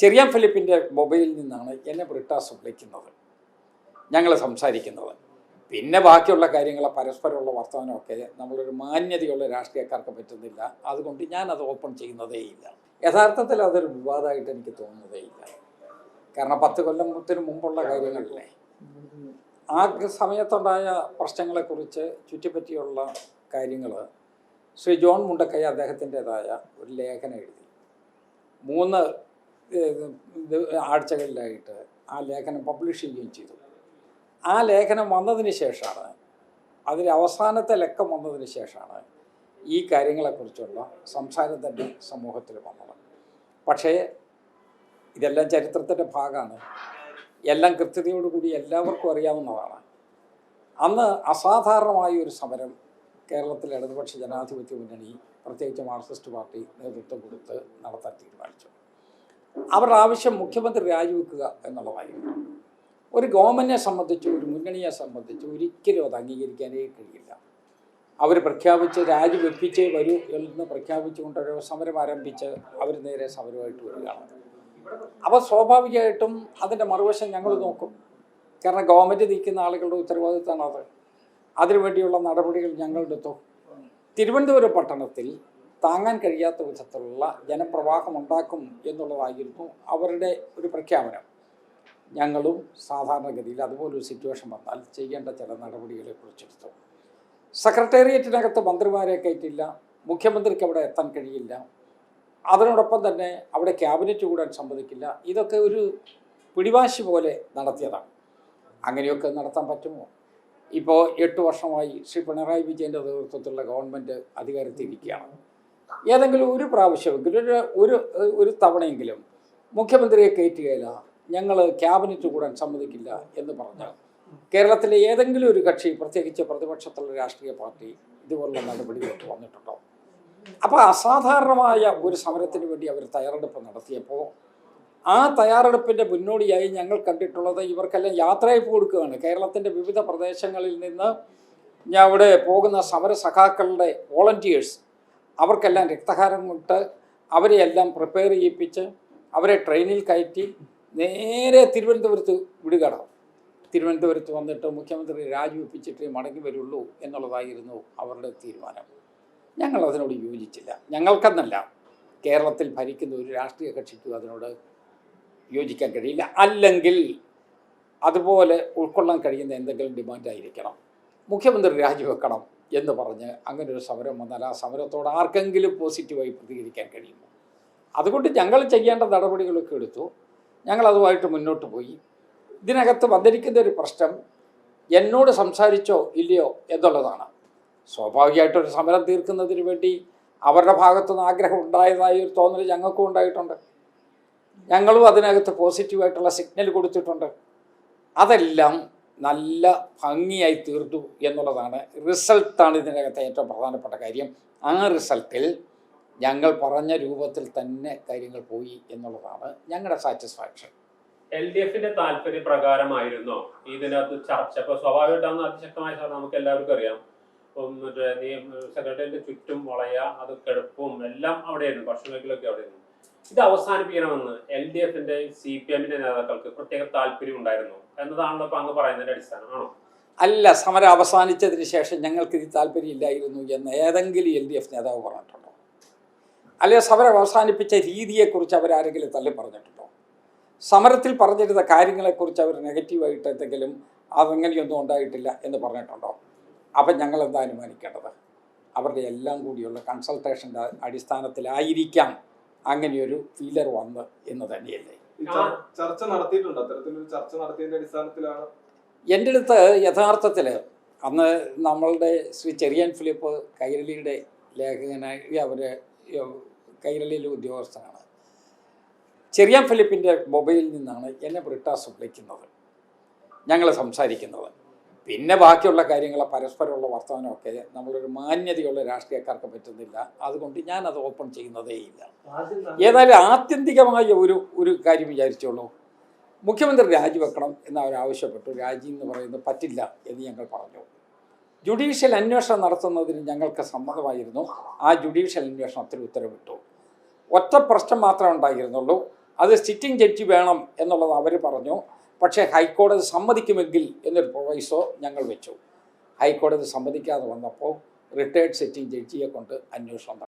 ചെറിയാൻ ഫിലിപ്പിന്റെ മൊബൈലിൽ നിന്നാണ് എന്നെ ബ്രിട്ടാസ് വിളിക്കുന്നത്. ഞങ്ങൾ സംസാരിക്കുന്നത്. പിന്നെ ബാക്കിയുള്ള കാര്യങ്ങൾ പരസ്പരമുള്ള വർത്തമാനമൊക്കെ നമ്മളൊരു മാന്യതയുള്ള രാഷ്ട്രീയക്കാർക്ക് പറ്റുന്നില്ല. അതുകൊണ്ട് ഞാനത് ഓപ്പൺ ചെയ്യുന്നതേയില്ല യഥാർത്ഥത്തിൽ അതൊരു വിവാദമായിട്ട് എനിക്ക് തോന്നുന്നതേയില്ല കാരണം പത്ത് കൊല്ലത്തിന് മുമ്പുള്ള കാര്യങ്ങളിലെ ആ സമയത്തുണ്ടായ പ്രശ്നങ്ങളെക്കുറിച്ച് ചുറ്റിപ്പറ്റിയുള്ള കാര്യങ്ങൾ ശ്രീ ജോൺ മുണ്ടക്കൈ അദ്ദേഹത്തിന്റെതായ ഒരു ലേഖനം എഴുതി. മൂന്ന് ആഴ്ചകളിലായിട്ട് ആ ലേഖനം പബ്ലിഷ് ചെയ്യുകയും ചെയ്തു. ആ ലേഖനം വന്നതിന് ശേഷമാണ് അതിൽ അവസാനത്തെ ലക്കം വന്നതിന് ശേഷമാണ് ഈ കാര്യങ്ങളെക്കുറിച്ചുള്ള സംസാരം തന്നെ സമൂഹത്തിൽ വന്നത്. പക്ഷേ ഇതെല്ലാം ചരിത്രത്തിന്റെ ഭാഗമാണ്. എല്ലാം കൃത്യതയോടുകൂടി എല്ലാവർക്കും അറിയാവുന്നതാണ്. അന്ന് അസാധാരണമായ ഒരു സമരം കേരളത്തിലെ ഇടതുപക്ഷ ജനാധിപത്യ മുന്നണി പ്രത്യേകിച്ച് മാർക്സിസ്റ്റ് പാർട്ടി നേതൃത്വം കൊടുത്ത് നടത്താൻ തീരുമാനിച്ചു. അവരുടെ ആവശ്യം മുഖ്യമന്ത്രി രാജിവെക്കുക എന്നുള്ളതായിരുന്നു. ഒരു ഗവൺമെന്റിനെ സംബന്ധിച്ച് ഒരു മുന്നണിയെ സംബന്ധിച്ച് ഒരിക്കലും അത് അംഗീകരിക്കാനേ കഴിയില്ല. അവർ പ്രഖ്യാപിച്ച് രാജിവെപ്പിച്ചേ വരൂ എന്ന് പ്രഖ്യാപിച്ചുകൊണ്ട് ഒരു സമരം ആരംഭിച്ച് അവർ നേരെ സമരമായിട്ട് വരികയാണ്. അപ്പോൾ സ്വാഭാവികമായിട്ടും അതിന്റെ മറുവശം ഞങ്ങൾ നോക്കും. കാരണം ഗവൺമെന്റ് നിൽക്കുന്ന ആളുകളുടെ ഉത്തരവാദിത്തമാണ് അത്. അതിനുവേണ്ടിയുള്ള നടപടികൾ ഞങ്ങളെടുത്തു തിരുവനന്തപുരം പട്ടണത്തിൽ താങ്ങാൻ കഴിയാത്ത വിധത്തിലുള്ള ജനപ്രവാഹം ഉണ്ടാക്കും എന്നുള്ളതായിരുന്നു അവരുടെ ഒരു പ്രഖ്യാപനം. ഞങ്ങളും സാധാരണഗതിയിൽ അതുപോലൊരു സിറ്റുവേഷൻ വന്നാൽ ചെയ്യേണ്ട ചില നടപടികളെ കുറിച്ചെടുത്തു. സെക്രട്ടേറിയറ്റിനകത്ത് മന്ത്രിമാരെ കയറ്റില്ല മുഖ്യമന്ത്രിക്ക് അവിടെ എത്താൻ കഴിയില്ല അതിനോടൊപ്പം തന്നെ അവിടെ ക്യാബിനറ്റ് കൂടാൻ സമ്മതിക്കില്ല ഇതൊക്കെ ഒരു പിടിവാശി പോലെ നടത്തിയതാണ്. അങ്ങനെയൊക്കെ നടത്താൻ പറ്റുമോ? ഇപ്പോൾ എട്ട് വർഷമായി ശ്രീ പിണറായി വിജയന്റെ നേതൃത്വത്തിലുള്ള ഗവൺമെന്റ് അധികാരത്തിലിരിക്കുകയാണ്. ഏതെങ്കിലും ഒരു പ്രാവശ്യമെങ്കിലും ഒരു ഒരു ഒരു തവണയെങ്കിലും മുഖ്യമന്ത്രിയെ കയറ്റുകയില്ല ഞങ്ങൾ ക്യാബിനറ്റ് കൂടാൻ സമ്മതിക്കില്ല എന്ന് പറഞ്ഞാൽ കേരളത്തിലെ ഏതെങ്കിലും ഒരു കക്ഷി പ്രത്യേകിച്ച് പ്രതിപക്ഷത്തുള്ള രാഷ്ട്രീയ പാർട്ടി ഇതുപോലുള്ള നടപടികളൊക്കെ വന്നിട്ടുണ്ടോ? അപ്പോൾ അസാധാരണമായ ഒരു സമരത്തിന് വേണ്ടി അവർ തയ്യാറെടുപ്പ് നടത്തിയപ്പോൾ ആ തയ്യാറെടുപ്പിന്റെ മുന്നോടിയായി ഞങ്ങൾ കണ്ടിട്ടുള്ളത് ഇവർക്കെല്ലാം യാത്രയപ്പ് കൊടുക്കുകയാണ്. കേരളത്തിന്റെ വിവിധ പ്രദേശങ്ങളിൽ നിന്ന് ഞാൻ അവിടെ പോകുന്ന സമര സഖാക്കളുടെ വോളണ്ടിയേഴ്സ് അവർക്കെല്ലാം രക്തഹാരം കൊണ്ട് അവരെയെല്ലാം പ്രിപ്പയർ ചെയ്യിപ്പിച്ച് അവരെ ട്രെയിനിൽ കയറ്റി നേരെ തിരുവനന്തപുരത്ത് വിടുകയാണ് തിരുവനന്തപുരത്ത് വന്നിട്ട് മുഖ്യമന്ത്രി രാജിവെപ്പിച്ചിട്ടേ മടങ്ങി വരുള്ളൂ എന്നുള്ളതായിരുന്നു അവരുടെ തീരുമാനം. ഞങ്ങൾ അതിനോട് യോജിച്ചില്ല. ഞങ്ങൾക്കെന്നല്ല കേരളത്തിൽ ഭരിക്കുന്ന ഒരു രാഷ്ട്രീയ കക്ഷിക്കും അതിനോട് യോജിക്കാൻ കഴിയില്ല. അല്ലെങ്കിൽ അതുപോലെ ഉൾക്കൊള്ളാൻ കഴിയുന്ന എന്തെങ്കിലും ഡിമാൻഡായിരിക്കണം മുഖ്യമന്ത്രി രാജിവെക്കണം. എന്ന് പറഞ്ഞ് അങ്ങനെ ഒരു സമരം വന്നാൽ ആ സമരത്തോട് ആർക്കെങ്കിലും പോസിറ്റീവായി പ്രതികരിക്കാൻ കഴിയുമോ? അതുകൊണ്ട് ഞങ്ങൾ ചെയ്യേണ്ട നടപടികളൊക്കെ എടുത്തു. ഞങ്ങളതുമായിട്ട് മുന്നോട്ട് പോയി. ഇതിനകത്ത് വന്നിരിക്കുന്ന ഒരു പ്രശ്നം എന്നോട് സംസാരിച്ചോ ഇല്ലയോ എന്നുള്ളതാണ്. സ്വാഭാവികമായിട്ടൊരു സമരം തീർക്കുന്നതിന് വേണ്ടി അവരുടെ ഭാഗത്തുനിന്ന് ആഗ്രഹം ഉണ്ടായതായ ഒരു തോന്നൽ ഞങ്ങൾക്കും ഉണ്ടായിട്ടുണ്ട്. ഞങ്ങളും അതിനകത്ത് പോസിറ്റീവായിട്ടുള്ള സിഗ്നൽ കൊടുത്തിട്ടുണ്ട്. അതെല്ലാം നല്ല ഭംഗിയായി തീർത്തു എന്നുള്ളതാണ്. റിസൾട്ടാണ് ഇതിനകത്ത് ഏറ്റവും പ്രധാനപ്പെട്ട കാര്യം. ആ റിസൾട്ടിൽ ഞങ്ങൾ പറഞ്ഞ രൂപത്തിൽ തന്നെ കാര്യങ്ങൾ പോയി എന്നുള്ളതാണ് ഞങ്ങളുടെ സാറ്റിസ്ഫാക്ഷൻ. എൽ ഡി എഫിന്റെ താല്പര്യ പ്രകാരമായിരുന്നോ ഇതിനകത്ത് ചർച്ച. ഇപ്പൊ സ്വാഭാവികമായിട്ടാണ് അതിശക്തമായ ചർച്ച നമുക്ക് എല്ലാവർക്കും അറിയാം. മറ്റേ ചുറ്റും വളയ അത് കെടുപ്പും എല്ലാം അവിടെയായിരുന്നു. ഭക്ഷണമെങ്കിലൊക്കെ അവിടെയായിരുന്നു. ഇത് അവസാനിപ്പിക്കണമെന്ന് എൽ ഡി എഫിന്റെ സി പി എമ്മിന്റെ നേതാക്കൾക്ക് പ്രത്യേക താല്പര്യം ഉണ്ടായിരുന്നു എന്നതാണല്ലോ ഇപ്പൊ അങ്ങ് പറയുന്നതിന്റെ അടിസ്ഥാനം ആണോ അല്ല സമരം അവസാനിച്ചതിന് ശേഷം ഞങ്ങൾക്ക് ഇത് താല്പര്യമില്ലായിരുന്നു എന്ന് ഏതെങ്കിലും എൽ ഡി എഫ് നേതാവ് പറഞ്ഞിട്ടുണ്ടോ? അല്ലെങ്കിൽ സമരം അവസാനിപ്പിച്ച രീതിയെക്കുറിച്ച് അവരാരെങ്കിലും തള്ളി പറഞ്ഞിട്ടുണ്ടോ? സമരത്തിൽ പറഞ്ഞിരുന്ന കാര്യങ്ങളെക്കുറിച്ച് അവർ നെഗറ്റീവായിട്ട് എന്തെങ്കിലും അതെങ്ങനെയൊന്നും ഉണ്ടായിട്ടില്ല എന്ന് പറഞ്ഞിട്ടുണ്ടോ? അപ്പം ഞങ്ങൾ എന്താ അനുമാനിക്കേണ്ടത്? അവരുടെ എല്ലാം കൂടിയുള്ള കൺസൾട്ടേഷന്റെ അടിസ്ഥാനത്തിലായിരിക്കാം അങ്ങനെയൊരു ഫീലർ വന്ന് എന്ന് തന്നെയല്ലേ? ചർച്ച നടത്തിയിട്ടുണ്ട്. അത്തരത്തിലൊരു ചർച്ച നടത്തിയതിന്റെ അടിസ്ഥാനത്തിലാണ്. എന്റെ അടുത്ത് യഥാർത്ഥത്തിൽ അന്ന് നമ്മളുടെ ശ്രീ ചെറിയാൻ ഫിലിപ്പ് കൈരളിയുടെ ലേഖകനായി അവർ കൈരളിയിലെ ഉദ്യോഗസ്ഥനാണ്. ചെറിയാൻ ഫിലിപ്പിന്റെ മൊബൈലിൽ നിന്നാണ് എന്നെ ബ്രിട്ടാസ് വിളിക്കുന്നത്. ഞങ്ങൾ സംസാരിക്കുന്നത്. പിന്നെ ബാക്കിയുള്ള കാര്യങ്ങൾ പരസ്പരമുള്ള വർത്തമാനമൊക്കെ നമ്മളൊരു മാന്യതയുള്ള രാഷ്ട്രീയക്കാർക്ക് പറ്റുന്നില്ല. അതുകൊണ്ട് ഞാൻ അത് ഓപ്പൺ ചെയ്യുന്നതേയില്ല ഏതായാലും ആത്യന്തികമായ ഒരു ഒരു കാര്യം വിചാരിച്ചോളൂ. മുഖ്യമന്ത്രി രാജിവെക്കണം എന്ന് അവർ ആവശ്യപ്പെട്ടു രാജി എന്ന് പറയുന്നത് പറ്റില്ല എന്ന് ഞങ്ങൾ പറഞ്ഞു. ജുഡീഷ്യൽ അന്വേഷണം നടത്തുന്നതിന് ഞങ്ങൾക്ക് സമ്മതമായിരുന്നു. ആ ജുഡീഷ്യൽ അന്വേഷണത്തിൽ ഉത്തരവിട്ടു. ഒറ്റ പ്രശ്നം മാത്രമേ ഉണ്ടായിരുന്നുള്ളൂ. അത് സിറ്റിംഗ് ജഡ്ജി വേണം എന്നുള്ളത് അവർ പറഞ്ഞു. പക്ഷേ ഹൈക്കോടതി സമ്മതിക്കുമെങ്കിൽ എന്നൊരു പ്രൊവൈസോ ഞങ്ങൾ വെച്ചു. ഹൈക്കോടതി സമ്മതിക്കാതെ വന്നപ്പോൾ റിട്ടയർഡ് സെറ്റിംഗ് ജഡ്ജിയെ കൊണ്ട് അന്വേഷണം